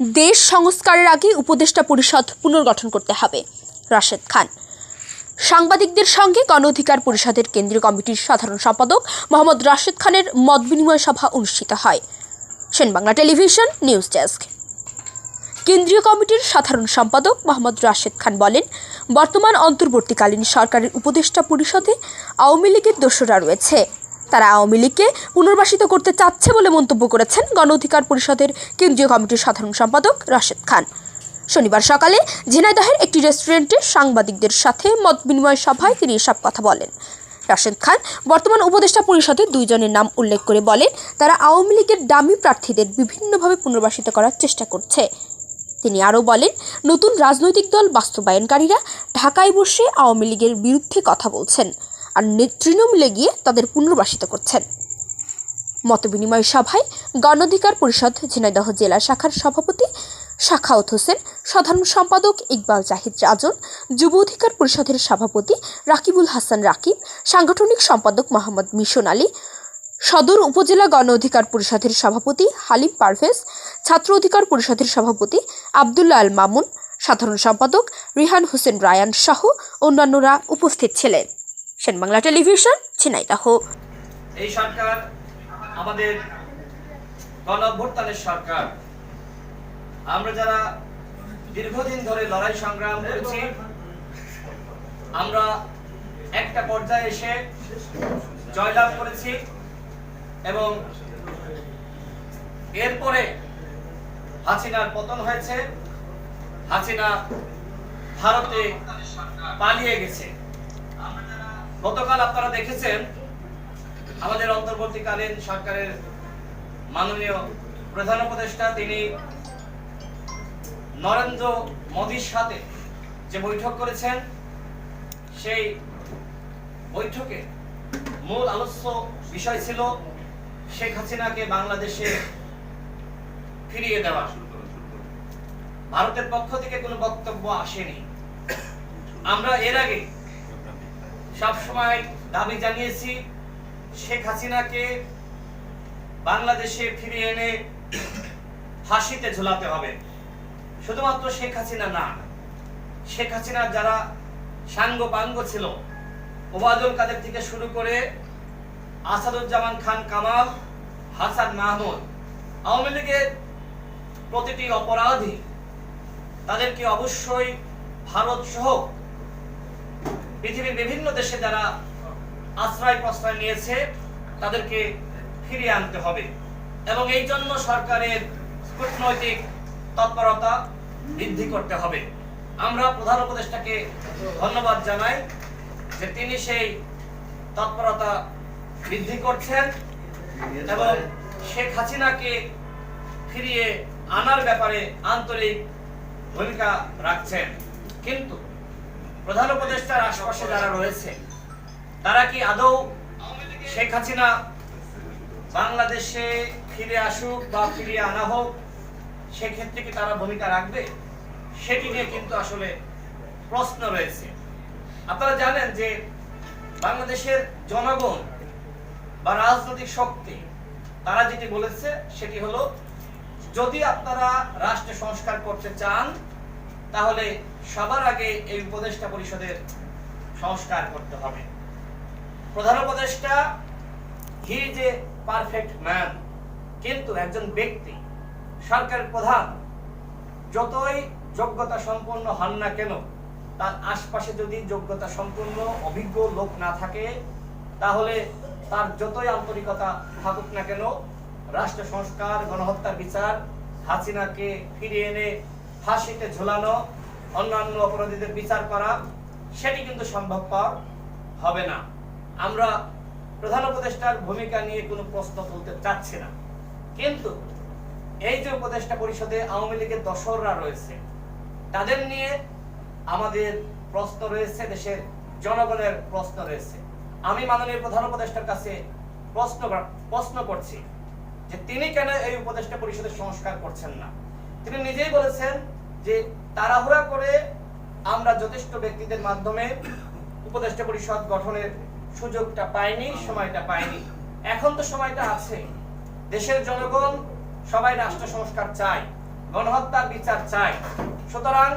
দেশ সংস্কারের আগে উপদেষ্টা পরিষদ পুনর্গঠন করতে হবে, রাশেদ খান। সাংবাদিকদের সঙ্গে গণ অধিকার পরিষদের কেন্দ্রীয় কমিটির সাধারণ সম্পাদক মোহাম্মদ রাশেদ খানের মত বিনিময় সভা অনুষ্ঠিত হয়। Sen Bangla television, news desk. কেন্দ্রীয় কমিটির সাধারণ সম্পাদক মোহাম্মদ রাশেদ খান বলেন, বর্তমান অন্তর্বর্তীকালীন সরকারের উপদেষ্টা পরিষদে আওয়ামী লীগের দোসরা রয়েছে। তারা আওয়ামী লীগকে পুনর্বাসিত করতে চাচ্ছে বলে মন্তব্য করেছেন গণ অধিকার পরিষদের কেন্দ্রীয় কমিটির সাধারণ সম্পাদক রাশেদ খান। শনিবার সকালে ঝিনাইদহের একটি রেস্টুরেন্টে সাংবাদিকদের সাথে মত বিনিময় সভায় তিনি এসব কথা বলেন। রাশেদ খান বর্তমান উপদেষ্টা পরিষদে দুইজনের নাম উল্লেখ করে বলেন, তারা আওয়ামী লীগের দামি প্রার্থীদের বিভিন্নভাবে পুনর্বাসিত করার চেষ্টা করছে। তিনি আরও বলেন, নতুন রাজনৈতিক দল বাস্তবায়নকারীরা ঢাকায় বসে আওয়ামী লীগের বিরুদ্ধে কথা বলছেন। আর তৃণমূলে গিয়ে তাদের পুনর্বাসিত করছেন। মতবিনিময় সভায় গণ অধিকার পরিষদ ঝিনাইদহ জেলা শাখার সভাপতি শাখাউত হোসেন, সাধারণ সম্পাদক ইকবাল জাহিদ রাজন যুব অধিকার পরিষদের সভাপতি রাকিবুল হাসান রাকিব, সাংগঠনিক সম্পাদক মোহাম্মদ মিশন আলী, সদর উপজেলা গণ অধিকার পরিষদের সভাপতি হালিম পারভেজ, ছাত্র অধিকার পরিষদের সভাপতি আবদুল্লাহ আল মামুন, সাধারণ সম্পাদক রিহান হোসেন রায়ান সহ অন্যান্যরা উপস্থিত ছিলেন। সেন বাংলা টেলিভিশন ঝিনাইদহ এই সরকার আমাদের গণ অভ্যুত্থানের সরকার। আমরা যারা দীর্ঘদিন ধরে লড়াই সংগ্রাম করেছি, আমরা একটা পর্যায়ে এসে জয়লাভ করেছি এবং এরপরে হাসিনার পতন হয়েছে, হাসিনা ভারতে পালিয়ে গেছে। গতকাল আপনারা দেখেছেন, আমাদের অন্তর্বর্তীকালীন সরকারের মাননীয় প্রধান উপদেষ্টা তিনি নরেন্দ্র মোদীর সাথে যে বৈঠক করেছেন, সেই বৈঠকে মূল আলোচ্য বিষয় ছিল শেখ হাসিনাকে বাংলাদেশে ফিরিয়ে দেওয়া। ভারতের পক্ষ থেকে কোনো বক্তব্য আসেনি। আমরা এর আগে সবসময় দাবি জানিয়েছি, শেখ হাসিনাকে বাংলাদেশে ফিরিয়ে এনে ফাঁসিতে ঝোলাতে হবে। শুধুমাত্র শেখ হাসিনা না, শেখ হাসিনার যারা সাঙ্গ পাঙ্গ ছিল, ওবায়দুল কাদের থেকে শুরু করে আসাদুজ্জামান খান কামাল, হাসান মাহমুদ, আওয়ামী লীগের প্রতিটি অপরাধী তাদেরকে অবশ্যই ভারত সহ পৃথিবীর বিভিন্ন দেশে যারা আশ্রয় প্রশ্রয় নিয়েছে, তাদেরকে ফিরিয়ে আনতে হবে। এবং এই জন্য সরকারের কূটনৈতিক তৎপরতা বৃদ্ধি করতে হবে। আমরা প্রধান উপদেষ্টাকে ধন্যবাদ জানাই যে তিনি সেই তৎপরতা বৃদ্ধি করছেন এবং শেখ হাসিনাকে ফিরিয়ে আনার ব্যাপারে আন্তরিক ভূমিকা রাখছেন। কিন্তু প্রধান উপদেষ্টার আশপাশে যারা রয়েছে, তারা কি আদৌ শেখ হাসিনা বাংলাদেশে ফিরে আসুক বা ফিরিয়ে আনা হোক, সেক্ষেত্রে কি তারা ভূমিকা রাখবে? সেটি নিয়ে কিন্তু আসলে প্রশ্ন রয়েছে। আপনারা জানেন যে বাংলাদেশের জনগণ বা রাজনৈতিক শক্তি, তারা যেটি বলেছে সেটি হলো, যদি আপনারা রাষ্ট্র সংস্কার করতে চান তাহলে সবার আগে এই উপদেষ্টা পরিষদের সংস্কার করতে হবে। প্রধান উপদেষ্টা, হি এ পারফেক্ট ম্যান, কিন্তু একজন ব্যক্তি, সরকারের প্রধান, যতই যোগ্যতা সম্পন্ন হন না কেন, তার আশপাশে যদি যোগ্যতা সম্পন্ন, অভিজ্ঞ লোক না থাকে, তাহলে তার যতই আন্তরিকতা থাকুক না কেন, রাষ্ট্র সংস্কার, গণহত্যার বিচার, হাসিনাকে ফিরিয়ে এনে ফাঁসিতে ঝোলানো, অন্যান্য অপরাধীদের বিচার করা, সেটি কিন্তু সম্ভবপর হবে না। আমরা প্রধান উপদেষ্টার ভূমিকা নিয়ে কোনো প্রশ্ন তুলতে চাচ্ছি না। কিন্তু এই যে উপদেষ্টা পরিষদে আওয়ামী লীগের দশররা রয়েছে, তাদের নিয়ে আমাদের প্রশ্ন রয়েছে, দেশের জনগণের প্রশ্ন রয়েছে। আমি মাননীয় প্রধান উপদেষ্টার কাছে প্রশ্ন প্রশ্ন করছি যে তিনি কেন এই উপদেষ্টা পরিষদের সংস্কার করছেন না? তিনি নিজেই বলেছেন যে তাড়াহুড়া করে আমরা যথেষ্ট ব্যক্তিদের মাধ্যমে উপদেষ্টা পরিষদ গঠনের সুযোগটা পাইনি, সময়টা পাইনি। এখন তো সময়টা আছে। দেশের জনগণ, সবাই রাষ্ট্র সংস্কার চায়, গণহত্যার বিচার চায়। সুতরাং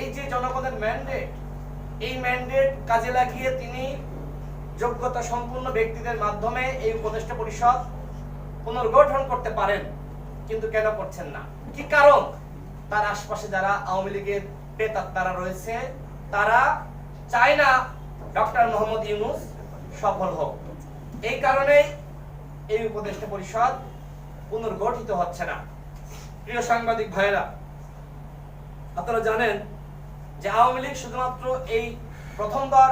এই যে জনগণের ম্যান্ডেট এই ম্যান্ডেট কাজে লাগিয়ে তিনি যোগ্যতা সম্পূর্ণ ব্যক্তিদের মাধ্যমে এই উপদেষ্টা পরিষদ পুনর্গঠন করতে পারেন, কিন্তু কেন করছেন না? কি কারণ? তার আশপাশে যারা আওয়ামী লীগের পেতাত্তারা রয়েছে, তারা চায় না ডক্টর মোহাম্মদ ইউনুস সফল হোক। এই কারণেই এই উপদেষ্টা পরিষদ পুনর্গঠিত হচ্ছে না। প্রিয় সাংবাদিক ভাইয়েরা, আপনারা জানেন যে আওয়ামী লীগ শুধুমাত্র এই প্রথমবার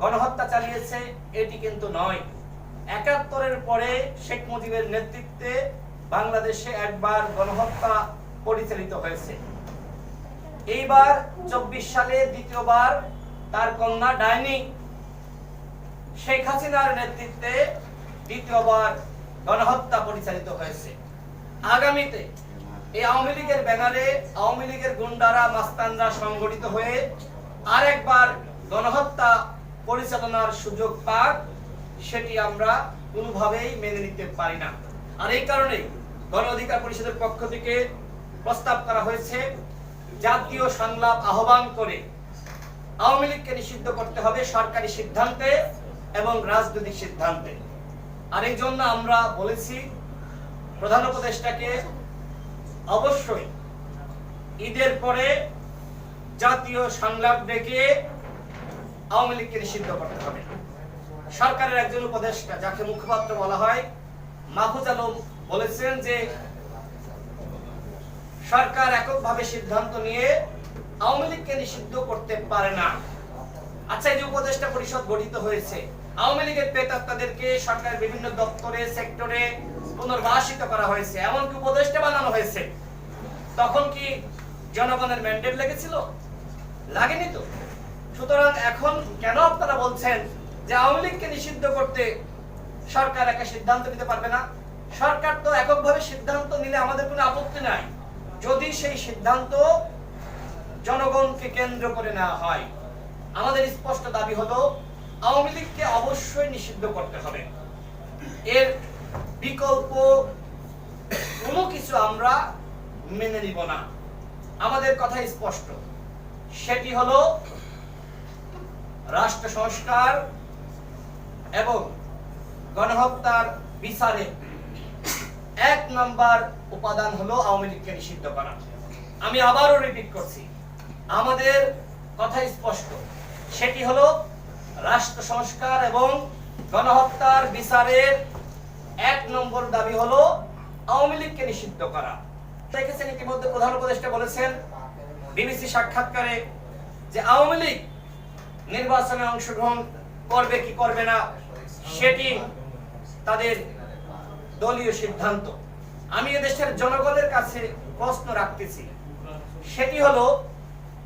গণহত্যা চালিয়েছে, এটি কিন্তু নয়। একাত্তরের পরে শেখ মুজিবের নেতৃত্বে বাংলাদেশে একবার গণহত্যা পরিচালিত হয়েছে। এইবার চব্বিশ সালে দ্বিতীয়বার তার কন্যা ডাইনি শেখ হাসিনার নেতৃত্বে দ্বিতীয়বার গণহত্যা পরিচালিত হয়েছে। আগামীতে এই আওয়ামী লীগের ব্যানারে আওয়ামী লীগের গুন্ডারা, মাস্তানরা সংগঠিত হয়ে আরেকবার গণহত্যা পরিচালনার সুযোগ পাক, সেটি আমরা কোনোভাবেই মেনে নিতে পারি না। আর এই কারণেই গণ অধিকার পরিষদের পক্ষ থেকে প্রস্তাব করা হয়েছে, জাতীয় সংলাপ আহ্বান করে আওয়ামী লীগকে নিষিদ্ধ করতে হবে সরকারি সিদ্ধান্তে এবং রাজনৈতিক সিদ্ধান্তে। আর এই জন্য আমরা বলেছি, প্রধান উপদেষ্টাকে অবশ্যই ঈদের পরে জাতীয় সংলাপ ডেকে আওয়ামী লীগকে নিষিদ্ধ করতে হবে। সরকারের একজন উপদেষ্টা, যাকে মুখপাত্র বলা হয়, মাহফুজ আলম বলেছেন যে সরকার এককভাবে সিদ্ধান্ত নিয়ে আওয়ামী লীগকে নিষিদ্ধ করতে পারে না। আচ্ছা এই যে উপদেষ্টা পরিষদ গঠিত হয়েছে, আওয়ামী লীগের প্রেতাত্মাদেরকে সরকারের বিভিন্ন দপ্তরে, সেক্টরে পুনর্বাসিত করা হয়েছে, এমনকি উপদেষ্টা বানানো হয়েছে। তখন কি জনগণের ম্যান্ডেট লেগেছিল? লাগেনি তো। সুতরাং এখন কেন আপনারা বলছেন যে আওয়ামী লীগকে নিষিদ্ধ করতে সরকার একা সিদ্ধান্ত নিতে পারবে না? সরকার তো এককভাবে সিদ্ধান্ত নিলে আমাদের কোনো আপত্তি নাই। যদি সেই সিদ্ধান্ত জনগণকে কেন্দ্র করে নেওয়া হয়, আমাদের স্পষ্ট দাবি হলো, আওয়ামী লীগকে অবশ্যই নিষিদ্ধ করতে হবে। এর বিকল্প কোনো কিছু আমরা মেনে নিব না। আমাদের কথা স্পষ্ট। সেটি হলো রাষ্ট্র সংস্কার এবং গণহত্যার বিচারে এক নাম্বার উপাদান হলো আওয়ামী লীগকে নিষিদ্ধ করা। আমি আবারও রিপিট করছি। আমাদের কথা স্পষ্ট। সেটি হলো রাষ্ট্র সংস্কার এবং গণহত্যার বিচারের এক নম্বর দাবি হলো আওয়ামী লীগকে নিষিদ্ধ করা। দেখেছেন ইতিমধ্যে প্রধান উপদেষ্টা বলেছেন, বিবিসি সাক্ষাৎকারে যে আওয়ামী লীগ নির্বাচনে অংশগ্রহণ করবে কি করবে না, সেটি তাদের দলীয় সিদ্ধান্ত। আমি এদেশের জনগণের কাছে প্রশ্ন রাখতেছি। সেটি হলো,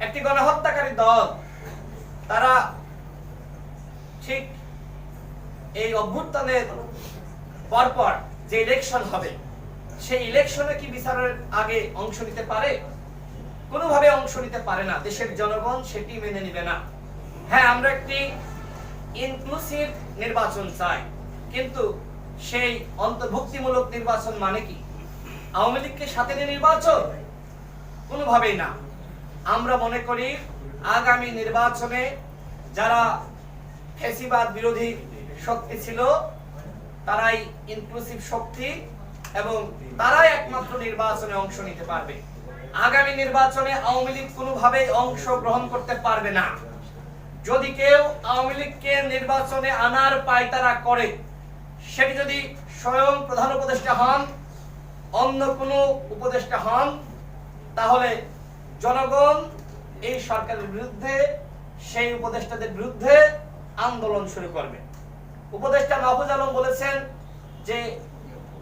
একটি গণহত্যাকারী দল, তারা ঠিক এই অভ্যুত্থানের পরপর যে ইলেকশন হবে, সেই ইলেকশনে কি বিচারের আগে অংশ নিতে পারে? কোনোভাবে অংশ নিতে পারে না। দেশের জনগণ সেটি মেনে নিবে না। হ্যাঁ আমরা একটি ইনক্লুসিভ নির্বাচন চাই। কিন্তু সেই অন্তর্ভুক্তিমূলক নির্বাচন মানে কি? আওয়ামী লীগকে সাথে নিয়ে নির্বাচন? কোনোভাবেই না। আমরা মনে করি আগামী নির্বাচনে যারা ফেসিবাদ বিরোধী শক্তি ছিল, তারাই ইনক্লুসিভ শক্তি এবং তারাই একমাত্র নির্বাচনে অংশ নিতে পারবে। আগামী নির্বাচনে আওয়ামী লীগ কোনোভাবেই অংশ গ্রহণ করতে পারবে না। যদি কেউ আওয়ামী লীগকে নির্বাচনে আনার পায়তারা করে সেটি যদি স্বয়ং প্রধান উপদেষ্টা হন, অন্য কোনো উপদেষ্টা হন, তাহলে জনগণ এই সরকারের বিরুদ্ধে, সেই উপদেষ্টাদের বিরুদ্ধে আন্দোলন শুরু করবে। উপদেষ্টা মাহফুজ আলম বলেছেন যে,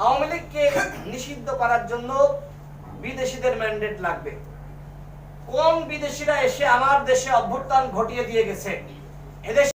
আওয়ামী লীগকে নিষিদ্ধ করার জন্য বিদেশিদের ম্যান্ডেট লাগবে। কোন বিদেশিরা এসে আমার দেশে অভ্যুত্থান ঘটিয়ে দিয়ে গেছে? এদেশ